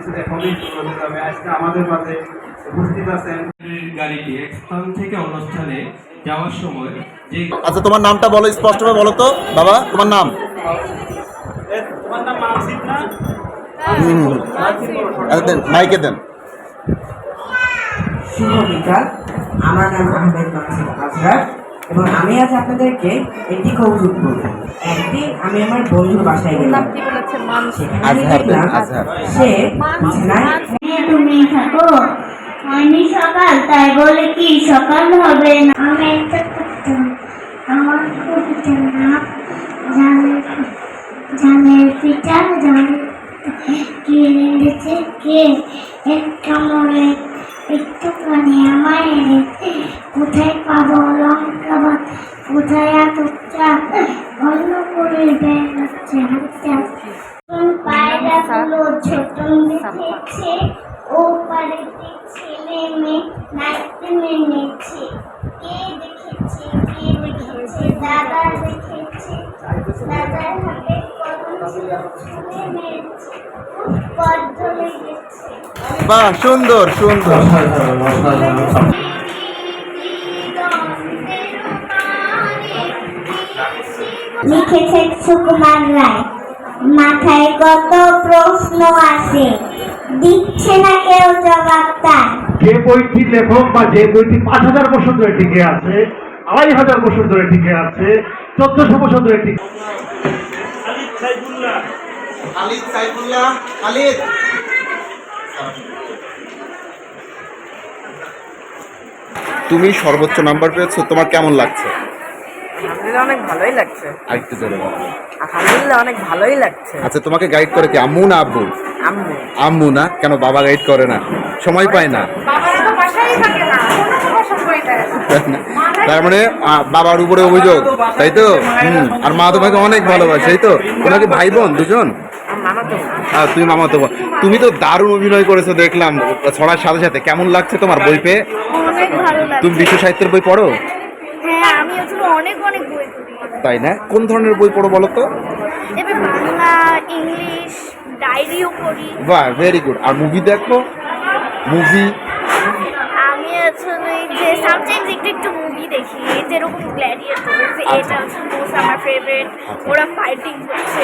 হলেই শুরু আজকে আমাদের মাঝে উপস্থিত আছেন। গাড়িটি এক স্থান থেকে অন্য স্থানে যাওয়ার সময় যে আচ্ছা তোমার নামটা বলো স্পষ্টভাবে বলো তো বাবা তোমার নাম? তোমার নাম মানসিক না। আচ্ছা, দেন মাইকে দেন। শুভ বিকাল। আমার নাম আহমেদ মাসুদ আজরার এবং আমি আজ আপনাদেরকে একটি কৌতুক বলব। একদিন আমি আমার বন্ধুর বাসায় গেলাম। আমি দেখলাম সে হ্যাঁ, তুমি থাকো। হয়নি সকাল তাই বলে কি সকাল হবে না? আমি একটা আমার জানের কে রেঁধেছে কে? একটা মনে একটুখানি এনেছে কোথায় পাবো লঙ্কা ভাত কোথায় এত চা অন্য করে বেড়াচ্ছে হাতে হাতে পায়রাগুলো ছোট দেখেছে ও পাড়েতে ছেলে মেয়ে নাচতে নেমেছে? কে দেখেছে কে দেখেছে? দাদা দেখেছে, দাদার হাতে কলম ছিল ছুঁড়ে মেরেছে। খুব বদ্ধ লেগেছে। বাহ সুন্দর সুন্দর। লিখেছে সুকুমার রায়। মাথায় কত প্রশ্ন আছে? দিচ্ছে না কেউ জবাব তার? যে বইটি লেখক বা যে বইটি পাঁচ হাজার বছর ধরে টিকে আছে আড়াই হাজার বছর ধরে টিকে আছে চোদ্দশো বছর ধরে টিকে খালিদ সাইফুল্লাহ। খালিদ তুমি সর্বোচ্চ নাম্বার পেয়েছ তোমার কেমন লাগছে? আলহামদুলিল্লাহ অনেক ভালোই লাগছে। আরেকটু জোরে বলো। আলহামদুলিল্লাহ অনেক ভালোই লাগছে। আচ্ছা তোমাকে গাইড করে কি আম্মু না আব্বু? আম্মু। আম্মু না? কেন বাবা গাইড করে না? সময় পায় না। তার মানে বাবার উপরে অভিযোগ তাই তো? হুম আর মা তোমাকে অনেক ভালোবাসে তাই তো? তোমাকে ভাই বোন দুজন? তুমি মামা তো তুমি তো দারুণ অভিনয় করেছ দেখলাম। ছড়ার সাথে সাথে। কেমন লাগছে তোমার বই পেয়ে? তুমি বিশ্ব সাহিত্যের বই পড়ো? হ্যাঁ আমি আসলে অনেক অনেক বই পড়ি। তাই না? কোন ধরনের বই পড়ো বলো তো? এবার বাংলা ইংলিশ ডায়েরিও পড়ি। বাহ ভেরি গুড আর মুভি দেখো? মুভি আমি আসলে যে সামটাইমস একটু একটু মুভি দেখি। যেরকম গ্ল্যাডিয়েটর এটা হচ্ছে মোস্ট আমার ফেভারিট ওরা ফাইটিং করছে।